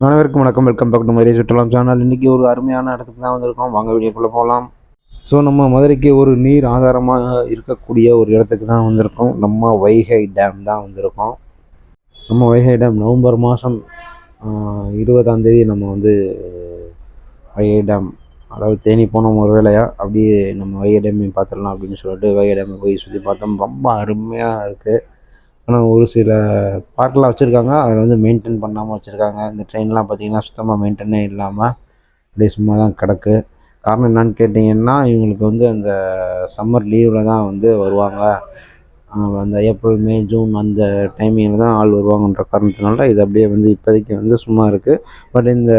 அனைவருக்கும் வணக்கம். Welcome back to Madurai சுற்றுலாம் சேனல் இன்றைக்கி ஒரு அருமையான இடத்துக்கு தான் வந்திருக்கோம். வாங்க வீடியோக்குள்ளே போகலாம். ஸோ நம்ம மதுரைக்கு ஒரு நீர் ஆதாரமாக இருக்கக்கூடிய ஒரு இடத்துக்கு தான் வந்திருக்கோம். நம்ம வைகை டேம் தான் வந்திருக்கோம். நம்ம வைகை டேம் நவம்பர் மாதம் இருபதாம் தேதி நம்ம வந்து வைகை டேம் அதாவது தேனி போனோம் ஒரு வேலையாக அப்படியே நம்ம வைகை டேமையும் பார்த்துடலாம் அப்படின்னு சொல்லிட்டு வைகை டேமை போய் சுற்றி பார்த்தோம். ரொம்ப அருமையாக இருக்குது ஆனால் ஒரு சில பார்க்கெலாம் வச்சுருக்காங்க. அதில் வந்து மெயின்டைன் பண்ணாமல் வச்சுருக்காங்க. இந்த ட்ரெயின்லாம் பார்த்திங்கன்னா சுத்தமாக மெயின்டெனே இல்லாமல் அப்படியே சும்மா தான் கிடக்கு. காரணம் என்னன்னு கேட்டிங்கன்னா இவங்களுக்கு வந்து அந்த சம்மர் லீவில் தான் வந்து வருவாங்க. அந்த ஏப்ரல் மே ஜூன் அந்த டைமிங்கில் தான் ஆள் வருவாங்கன்ற காரணத்தினால இது அப்படியே வந்து இப்போதைக்கு வந்து சும்மா இருக்குது பட் இந்த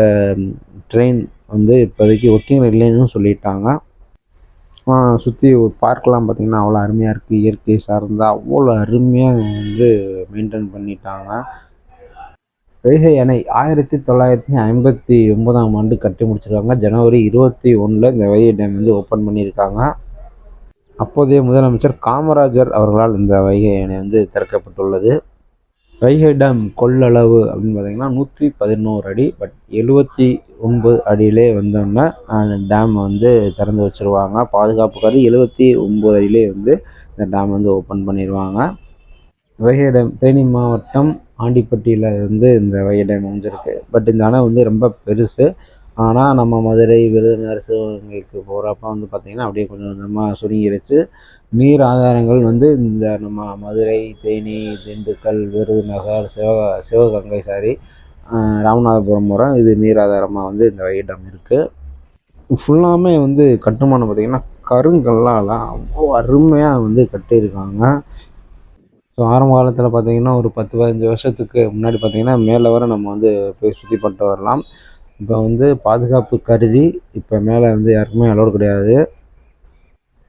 ட்ரெயின் வந்து இப்போதைக்கு ஒர்க்கிங் இல்லைன்னு சொல்லிட்டாங்க. சுற்றி ஒரு பார்க்கெலாம் பார்த்திங்கன்னா அவ்வளோ அருமையாக இருக்குது இயற்கை சார்ந்த அவ்வளோ அருமையாக வந்து மெயின்டைன் பண்ணிட்டாங்க. வைகை அணை ஆயிரத்தி தொள்ளாயிரத்தி ஐம்பத்தி ஒன்பதாம் ஆண்டு கட்டி முடிச்சிருக்காங்க. ஜனவரி இருபத்தி ஒன்றில் இந்த வைகை டேம் வந்து ஓப்பன் பண்ணியிருக்காங்க. அப்போதைய முதலமைச்சர் காமராஜர் அவர்களால் இந்த வைகை அணை வந்து திறக்கப்பட்டுள்ளது. வைகை டேம் கொள்ளளவு அப்படின்னு பார்த்தீங்கன்னா நூற்றி பதினோரு அடி பட் எழுபத்தி ஒன்பது அடியிலே வந்தோன்னா டேம் வந்து திறந்து வச்சுருவாங்க. பாதுகாப்பு கருதி எழுபத்தி ஒம்பது அடியிலே வந்து இந்த டேம் வந்து ஓப்பன் பண்ணிடுவாங்க வைகை டேம் தேனி மாவட்டம் ஆண்டிப்பட்டியில் வந்து இந்த வைகை டேம் அமைஞ்சிருக்கு பட் இந்த அணை வந்து ரொம்ப பெருசு. ஆனால் நம்ம மதுரை விருதுநகர் சிவகங்கைக்கு போகிறப்ப வந்து பார்த்திங்கன்னா அப்படியே கொஞ்சம் கொஞ்சமாக சுருங்கிருச்சு. நீர் ஆதாரங்கள் வந்து இந்த நம்ம மதுரை தேனி திண்டுக்கல் விருதுநகர் சிவக சிவகங்கை சாரி ராமநாதபுரம் முறை இது நீர் ஆதாரமாக வந்து இந்த வைடம் இருக்குது ஃபுல்லாமே வந்து கட்டுமானம் பார்த்திங்கன்னா கருங்கல்லால் அவ்வளோ அருமையாக வந்து கட்டியிருக்காங்க. ஸோ ஆரம்ப காலத்தில் பார்த்திங்கன்னா ஒரு பத்து பதினஞ்சு வருஷத்துக்கு முன்னாடி பார்த்திங்கன்னா மேலே வர நம்ம வந்து போய் சுற்றி பண்ணிட்டு வரலாம். இப்போ வந்து பாதுகாப்பு கருதி இப்போ மேலே வந்து யாருக்குமே அலோடு கிடையாது.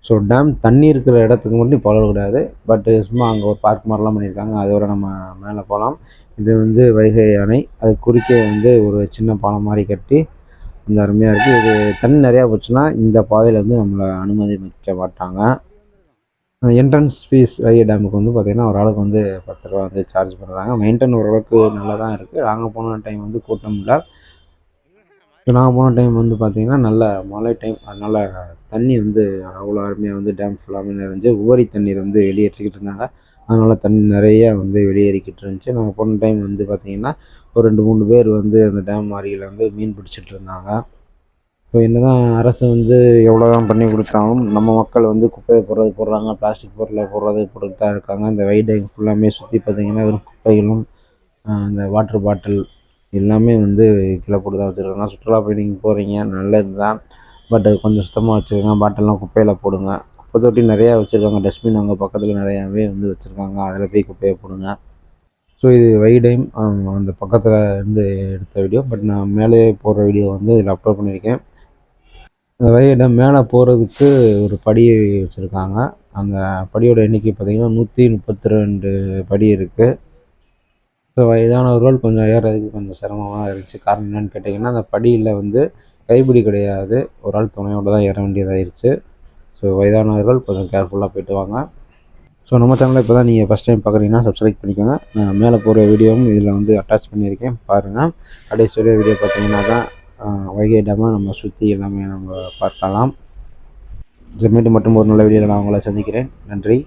ஸோ டேம் தண்ணி இருக்கிற இடத்துக்கு மட்டும் இப்போ அலோடு கிடையாது. பட்டு சும்மா அங்கே ஒரு பார்க் மாதிரிலாம் பண்ணியிருக்காங்க. அதோட நம்ம மேலே போகலாம் இது வந்து வைகை அணை அது குறுக்கே வந்து ஒரு சின்ன பாலம் மாதிரி கட்டி அந்த அருமையாக இருக்குது இது தண்ணி நிறையா போச்சுன்னா இந்த பாதையில் வந்து நம்மளை அனுமதி வைக்க மாட்டாங்க. என்ட்ரன்ஸ் ஃபீஸ் வைகை டேமுக்கு வந்து பார்த்திங்கன்னா ஒரு ஆளுக்கு வந்து பத்து ரூபா வந்து சார்ஜ் பண்ணுறாங்க மெயின்டைன் ஓரளவுக்கு நல்லா தான் இருக்குது நாங்கள் போன டைம் வந்து கூட்டம் இல்லை. இப்போ நான் போன டைம் வந்து பார்த்திங்கன்னா நல்ல மழை டைம் அதனால் தண்ணி வந்து அவ்வளோ அருமையாக வந்து டேம் ஃபுல்லாமே நிறைஞ்சு உபரி தண்ணீர் வந்து வெளியேற்றிக்கிட்டு இருந்தாங்க. அதனால் தண்ணி நிறைய வந்து வெளியேறிக்கிட்டு இருந்துச்சு. நாங்கள் போன டைம் வந்து பார்த்திங்கன்னா ஒரு ரெண்டு மூணு பேர் வந்து அந்த டேம் அருகில் வந்து மீன் பிடிச்சிட்டு இருந்தாங்க. இப்போ என்ன தான் அரசு வந்து எவ்வளோ தான் பண்ணி கொடுத்தாலும் நம்ம மக்கள் வந்து குப்பையை போடுறது போடுறாங்க பிளாஸ்டிக் பொருளை போடுறது போட்டுட்டு தான் இருக்காங்க. இந்த வைடை ஃபுல்லாமே சுற்றி பார்த்திங்கன்னா வெறும் குப்பைகளும் அந்த வாட்டர் பாட்டில் எல்லாமே வந்து கீழே போட்டு தான் வச்சுருக்காங்க. சுற்றுலா பயணிக்கு போகிறீங்க நல்லது தான் பட் அது கொஞ்சம் சுத்தமாக வச்சுக்கோங்க பாட்டில்லாம் குப்பையில் போடுங்க. குப்பை தொட்டி நிறையா வச்சுருக்காங்க. டஸ்ட்பின் அங்கே பக்கத்தில் நிறையாவே வந்து வச்சுருக்காங்க. அதில் போய் குப்பையை போடுங்க. ஸோ இது வைடைம் அந்த பக்கத்தில் இருந்து எடுத்த வீடியோ பட் நான் மேலே போடுற வீடியோ வந்து இதில் அப்லோட் பண்ணியிருக்கேன். அந்த வைடம் மேலே போகிறதுக்கு ஒரு படி வச்சுருக்காங்க. அந்த படியோட எண்ணிக்கை பார்த்திங்கன்னா நூற்றி முப்பத்தி ரெண்டு படி இருக்குது ஸோ வயதானவர்கள் கொஞ்சம் ஏறுறதுக்கு கொஞ்சம் சிரமமாக இருந்துச்சு. காரணம் என்னென்னு கேட்டிங்கன்னா அந்த படியில் வந்து கைப்பிடி கிடையாது. ஒரு ஆள் துணையோடு தான் ஏற வேண்டியதாகிருச்சு ஸோ வயதானவர்கள் கொஞ்சம் கேர்ஃபுல்லாக போய்ட்டு வாங்க. ஸோ நம்ம சேனலில் இப்போ தான் நீங்கள் ஃபஸ்ட் டைம் பார்க்குறீங்கன்னா சப்ஸ்கிரைப் பண்ணிக்கோங்க. நான் மேலே போகிற வீடியோவும் இதில் வந்து அட்டாச் பண்ணியிருக்கேன். பாருங்கள் கடைசி வீடியோ பார்த்தீங்கன்னா தான் வைகை டேமை நம்ம சுற்றி எல்லாமே நம்ம பார்க்கலாம். மீண்டும் மட்டும் ஒரு நல்ல வீடியோவில் நான் உங்களை சந்திக்கிறேன். நன்றி.